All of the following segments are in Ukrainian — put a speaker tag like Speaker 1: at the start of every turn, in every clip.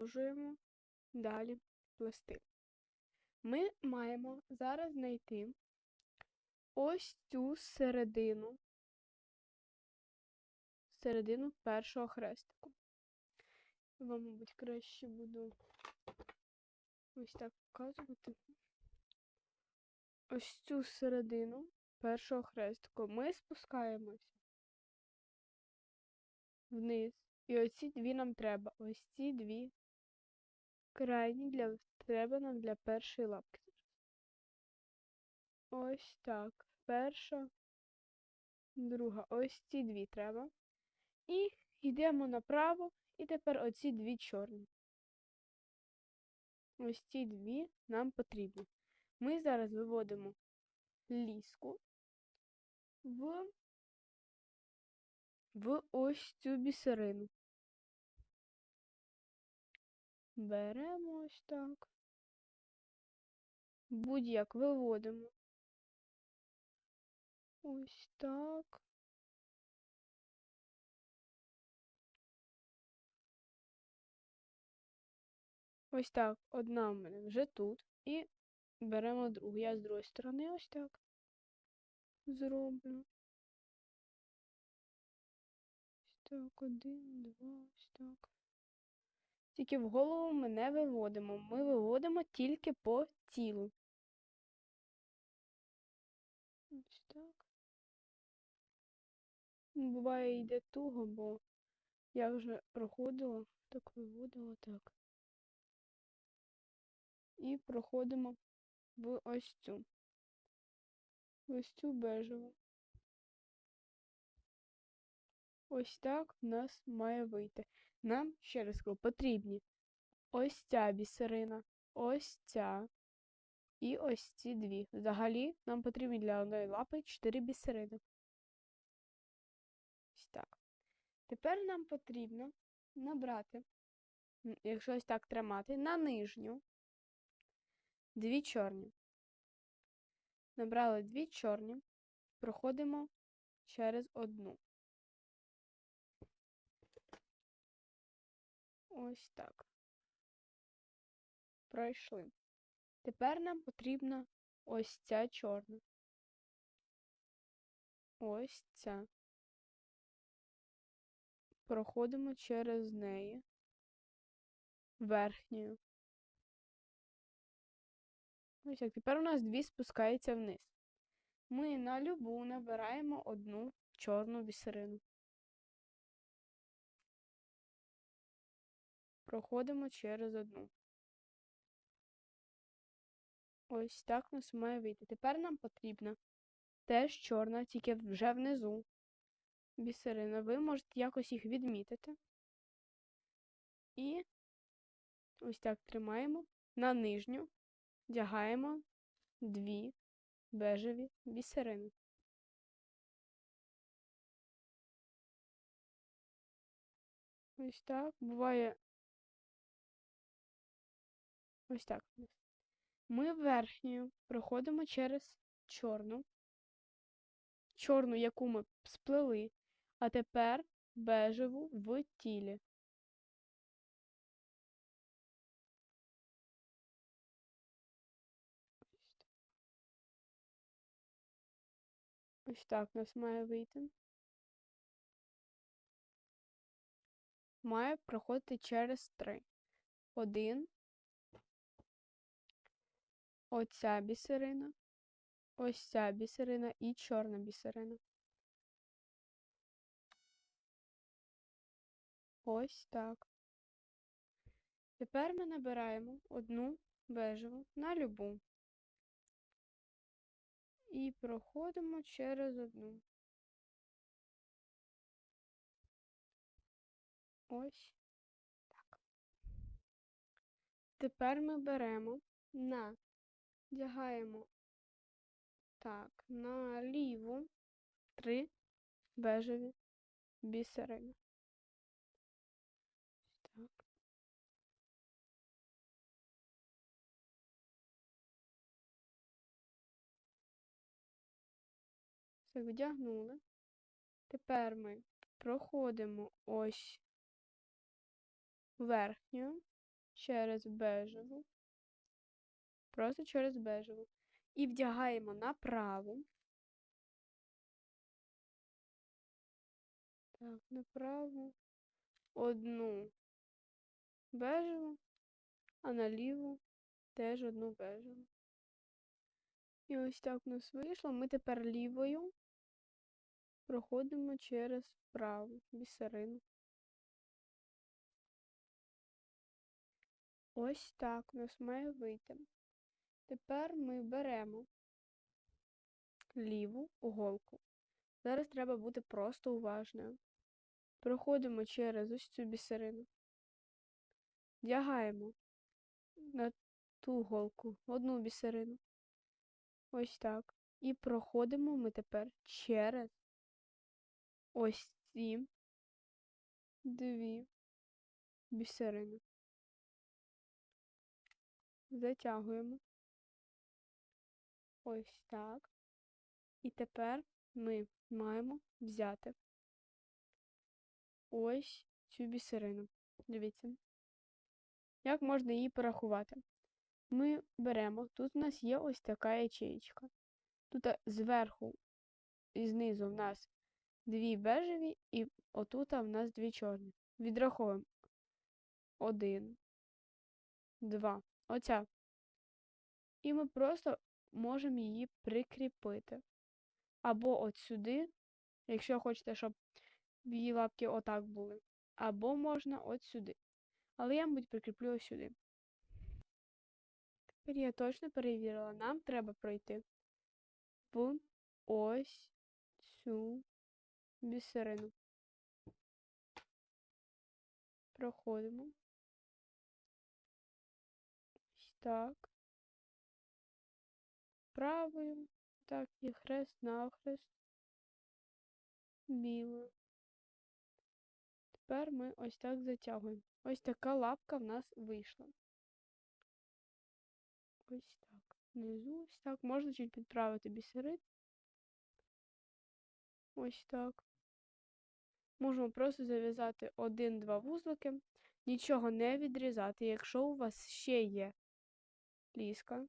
Speaker 1: продовжуємо далі плести. Ми маємо зараз знайти ось цю середину, середину першого хрестику. Вам, мабуть, краще буду ось так показувати. Ось цю середину першого хрестику ми спускаємося вниз. І оці дві нам треба. Ось ці дві крайні для треба для першої лапки. Ось так. Перша, друга. Ось ці дві треба. І йдемо направо, і тепер оці дві чорні. Ось ці дві нам потрібні. Ми зараз виводимо ліску в, в ось цю бісерину. Беремо ось так. Будь-як виводимо. Ось так. Ось так. Одна в мене вже тут. І беремо другу. Я з другої сторони ось так зроблю. Ось так, один, два, ось так. Тільки в голову ми не виводимо. Ми виводимо тільки по тілу. Ось так. Ну, Буває йде туго, бо я вже проходила, так виводила так. І проходимо в ось цю. В ось цю бежеву. Ось так в нас має вийти. Нам, ще раз кажу, потрібні ось ця бісерина, ось ця і ось ці дві. Взагалі нам потрібні для одної лапи 4 бісерини. Ось так. Тепер нам потрібно набрати, якщо ось так тримати, на нижню дві чорні. Набрали дві чорні, проходимо через одну. Ось так. Пройшли. Тепер нам потрібна ось ця чорна. Ось ця. Проходимо через неї верхньою. Ось як. Тепер у нас дві спускаються вниз. Ми на любу набираємо одну чорну бісерину. Проходимо через одну. Ось так нас має вийти. Тепер нам потрібна теж чорна, тільки вже внизу бісерина. Ви можете якось їх відмітити. І ось так тримаємо. На нижню вдягаємо дві бежеві бісерини. Ось так. Буває ось так. Ми верхньою проходимо через чорну, чорну, яку ми сплели, а тепер бежеву в тілі. Ось так у нас має вийти. Має проходити через три. Один. Оця бісерина. Ось ця бісерина і чорна бісерина. Ось так. Тепер ми набираємо одну бежеву на любу. І проходимо через одну. Ось так. Тепер ми беремо на, вдягаємо так, на ліву три бежеві бісерини. Так. Все вдягнули. Тепер ми проходимо ось верхню через бежеву. Просто через бежеву. І вдягаємо на праву. Так, на праву. Одну бежеву, а на ліву теж одну бежеву. І ось так у нас вийшло. Ми тепер лівою проходимо через праву бісерину. Ось так у нас має вийти. Тепер ми беремо ліву голку. Зараз треба бути просто уважною. Проходимо через ось цю бісерину. Вдягаємо на ту голку одну бісерину. Ось так. І проходимо ми тепер через ось ці дві бісерини. Затягуємо. Ось так. І тепер ми маємо взяти ось цю бісерину. Дивіться. Як можна її порахувати? Ми беремо, тут у нас є ось така ячеєчка. Тут зверху і знизу в нас дві бежеві, і отут в нас дві чорні. Відраховуємо. Один, два. Оця. І ми просто можемо її прикріпити. Або от сюди, якщо хочете, щоб її лапки отак були. Або можна от сюди. Але я, мабуть, прикріплю ось сюди. Тепер я точно перевірила, нам треба пройти в ось цю бісерину. Проходимо. Ось так. Правою. Так, і хрест навхрест. Білою. Тепер ми ось так затягуємо. Ось така лапка в нас вийшла. Ось так. Внизу ось так. Можна чуть підправити бісерин. Ось так. Можемо просто зав'язати один-два вузлики, нічого не відрізати, якщо у вас ще є ліска.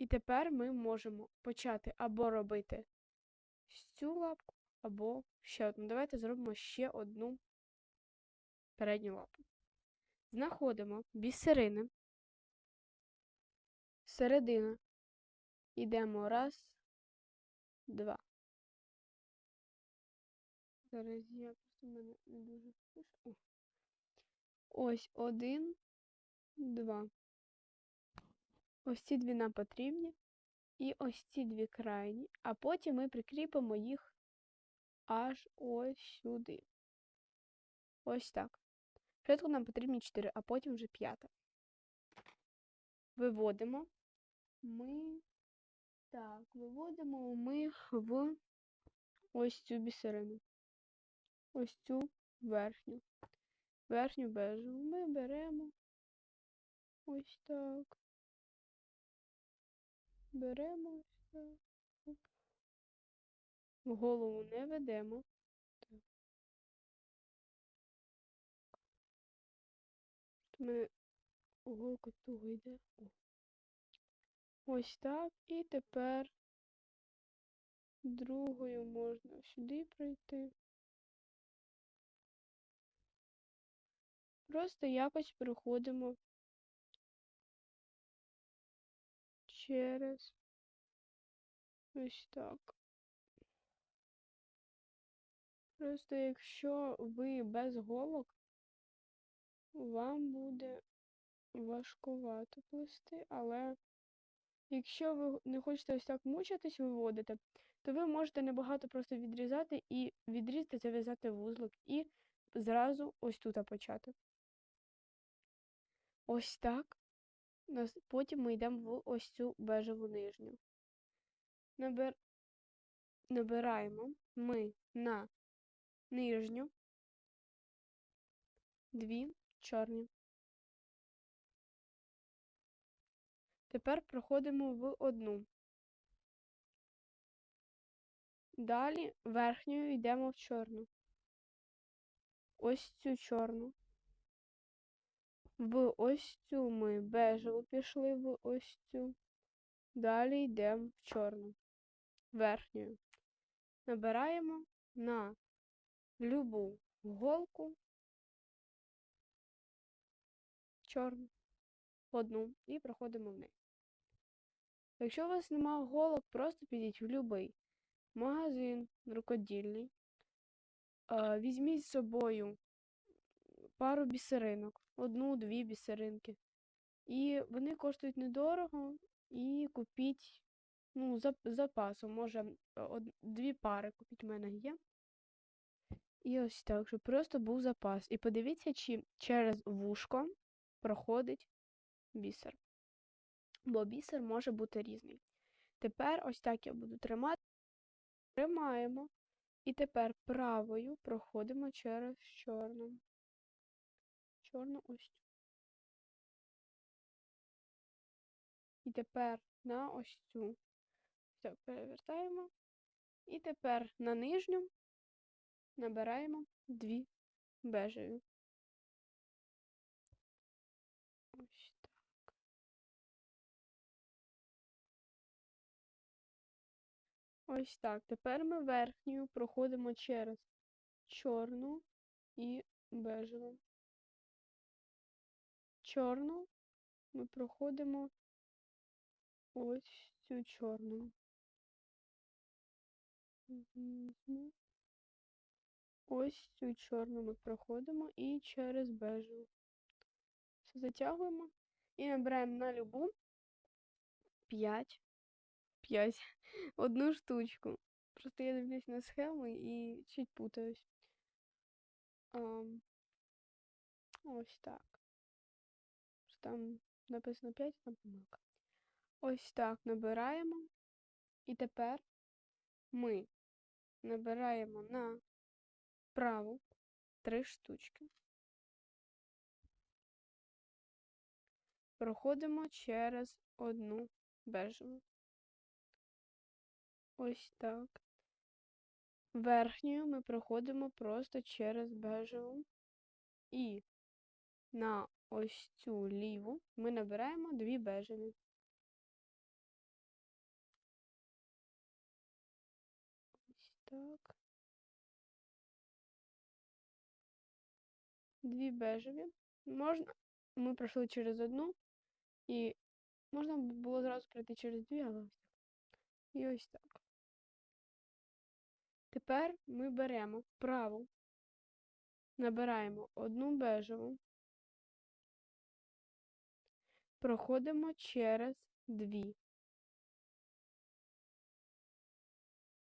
Speaker 1: І тепер ми можемо почати або робити цю лапку, або ще одну. Давайте зробимо ще одну передню лапу. Знаходимо бісерини, середина. Йдемо раз, два. Зараз я просто мене не дуже. Ось один, два. Ось ці дві нам потрібні. І ось ці дві крайні, а потім ми прикріпимо їх аж ось сюди. Ось так. Спочатку нам потрібні 4, а потім вже п'ята. Виводимо. Ми. Так, виводимо ми в ось цю бісерину. Ось цю верхню. Верхню бежеву ми беремо ось так. Беремо ось. В голову не ведемо. У мене голка туго йде. Ось так. І тепер другою можна сюди пройти. Просто якось проходимо через ось так. Просто якщо ви без голок, вам буде важкувато плести, але якщо ви не хочете ось так мучитись виводити, то ви можете небагато просто відрізати і відрізати, зав'язати вузлик і зразу ось тут почати. Ось так. Потім ми йдемо в ось цю бежеву нижню. Набир... Набираємо ми на нижню, дві чорні. Тепер проходимо в одну. Далі верхньою йдемо в чорну. Ось цю чорну. В ось цю ми бежеву пішли в ось цю. Далі йдемо в чорну. Верхню. Набираємо на любу голку чорну одну і проходимо в неї. Якщо у вас немає голок, просто підіть в будь-який магазин рукодільний. Візьміть з собою пару бісеринок, одну-дві бісеринки. І вони коштують недорого. І купіть ну, за запасом, може, од, дві пари купіть, у мене є. І ось так, щоб просто був запас. І подивіться, чи через вушко проходить бісер. Бо бісер може бути різний. Тепер ось так я буду тримати. Тримаємо. І тепер правою проходимо через чорну. Чорну ось цю. І тепер на ось цю. Так, перевертаємо. І тепер на нижню набираємо дві бежеві. Ось так. Ось так. Тепер ми верхню проходимо через чорну і бежеву. Чорну ми проходимо ось цю чорну. Ось цю чорну ми проходимо і через бежеву. Все затягуємо і набираємо на любу 5. 5. Одну штучку. Просто я дивлюсь на схеми і чуть путаюсь. А, ось так. Там написано 5, там помилка. Ось так набираємо. І тепер ми набираємо на праву три штучки. Проходимо через одну бежеву. Ось так. Верхньою ми проходимо просто через бежеву. І на ось цю ліву ми набираємо дві бежеві. Ось так. Дві бежеві. Можна. Ми пройшли через одну. І можна було зразу пройти через дві, але ось так. І ось так. Тепер ми беремо праву, набираємо одну бежеву, проходимо через дві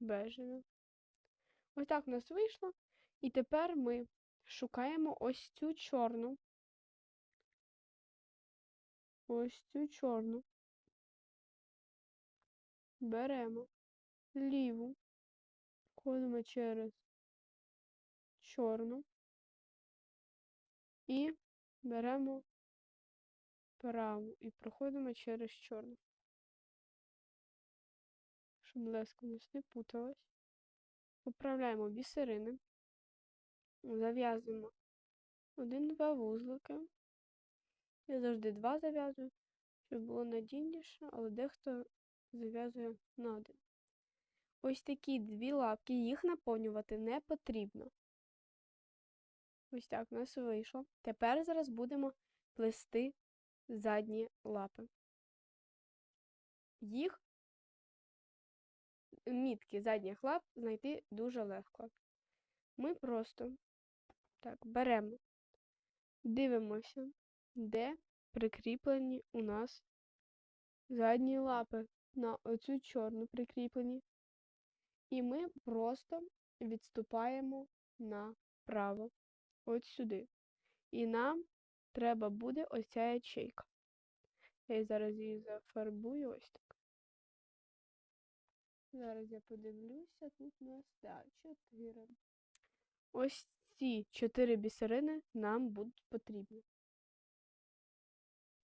Speaker 1: бежеві. Ось так у нас вийшло. І тепер ми шукаємо ось цю чорну. Ось цю чорну. Беремо ліву, ходимо через чорну і беремо праву і проходимо через чорну. Щоб леска нас не путалась. Поправляємо бісерини, зав'язуємо один-два вузлики. Я завжди два зав'язую, щоб було надійніше, але дехто зав'язує на один. Ось такі дві лапки, їх наповнювати не потрібно. Ось так у нас вийшло. Тепер зараз будемо плести задні лапи. Їх мітки задніх лап знайти дуже легко. Ми просто так беремо, дивимося, де прикріплені у нас задні лапи на оцю чорну прикріплені. І ми просто відступаємо направо, от сюди. І нам треба буде ось ця ячейка. Я зараз її зафарбую ось так. Зараз я подивлюся, тут у нас так, чотири. Ось ці чотири бісерини нам будуть потрібні.